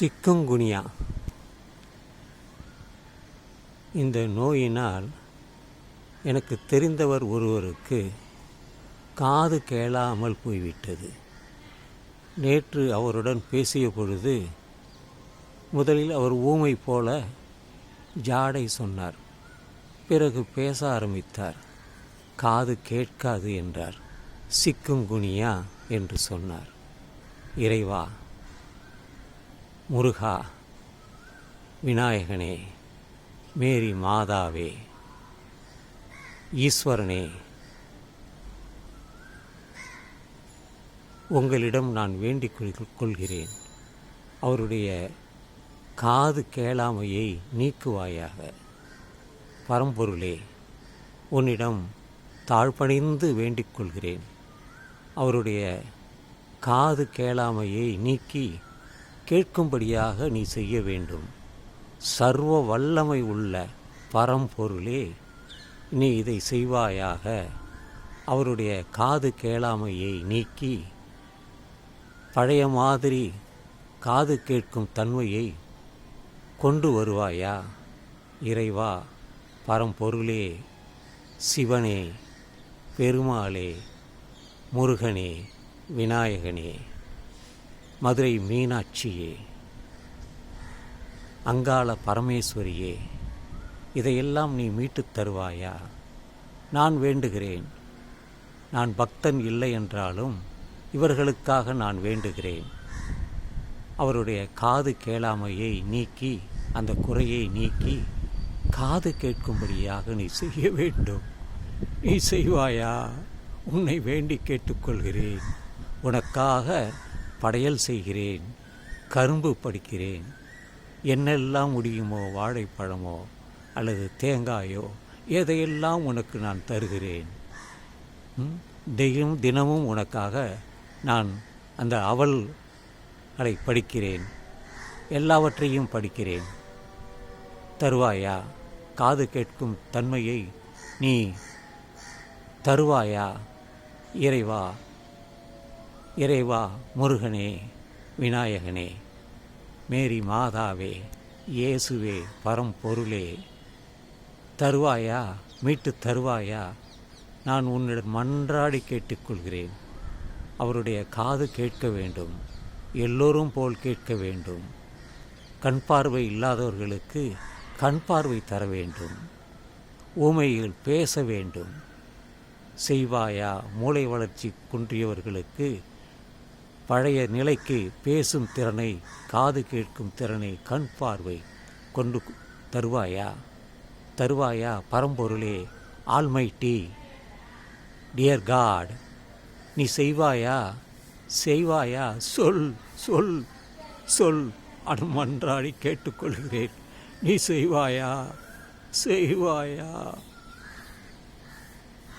சிக்குங்குனியா. இந்த நோயினால் எனக்கு தெரிந்தவர் ஒருவருக்கு காது கேளாமல் போய்விட்டது. நேற்று அவருடன் பேசிய பொழுது முதலில் அவர் ஊமை போல ஜாடை சொன்னார். பிறகு பேச ஆரம்பித்தார். காது கேட்காது என்றார். சிக்குங்குனியா என்று சொன்னார். இறைவா முருகா விநாயகனே மேரி மாதாவே ஈஸ்வரனே உங்களிடம் நான் வேண்டிக் கொள்கிறேன். அவருடைய காது கேளாமையை நீக்குவாயாக. பரம்பொருளே உன்னிடம் தாழ்பணிந்து வேண்டிக் கொள்கிறேன். அவருடைய காது கேளாமையை நீக்கி கேட்கும்படியாக நீ செய்ய வேண்டும். சர்வ வல்லமை உள்ள பரம்பொருளே நீ இதை செய்வாயாக. அவருடைய காது கேளாமையை நீக்கி பழைய மாதிரி காது கேட்கும் தன்மையை கொண்டு வருவாயா? இறைவா பரம்பொருளே சிவனே பெருமாளே முருகனே விநாயகனே. மதுரை மீனாட்சியே. அங்காள பரமேஸ்வரியே இதையெல்லாம் நீ மீட்டுத் தருவாயா? நான் வேண்டுகிறேன். நான் பக்தன் இல்லை என்றாலும் இவர்களுக்காக நான் வேண்டுகிறேன். அவருடைய காது கேளாமையை நீக்கி அந்த குறையை நீக்கி காது கேட்கும்படியாக நீ செய்ய வேண்டும். நீ செய்வாயா? உன்னை வேண்டி கேட்டுக்கொள்கிறேன் உனக்காக படையல் செய்கிறேன் கரும்பு படிக்கிறேன். என்னெல்லாம் முடியுமோ வாழைப்பழமோ அல்லது தேங்காயோ எதையெல்லாம் உனக்கு நான் தருகிறேன்? ம்? தினம் தினமும் உனக்காக நான் அந்த அவல் அதை படிக்கிறேன். எல்லாவற்றையும் படிக்கிறேன். தருவாயா? காது கேட்கும் தன்மையை நீ தருவாயா? இறைவா இறைவா முருகனே விநாயகனே மேரி மாதாவே இயேசுவே பரம்பொருளே தருவாயா மீட்டு தருவாயா நான் உன்னிடம் மன்றாடி கேட்டுக்கொள்கிறேன். அவருடைய காது கேட்க வேண்டும் எல்லோரும் போல் கேட்க வேண்டும். கண் பார்வை இல்லாதவர்களுக்கு கண் பார்வை தர வேண்டும். ஊமையில் பேச வேண்டும். செய்வாயா மூளை வளர்ச்சி குன்றியவர்களுக்கு பழைய நிலைக்கு பேசும் திறனை காது கேட்கும் திறனை கண் பார்வை கொண்டு தருவாயா? தருவாயா பரம்பொருளே? ஆல்மைட்டி டியர் காட் நீ செய்வாயா? செய்வாயா? சொல் சொல் சொல். அனுமன்றாடி கேட்டுக்கொள்கிறேன். நீ செய்வாயா? செய்வாயா?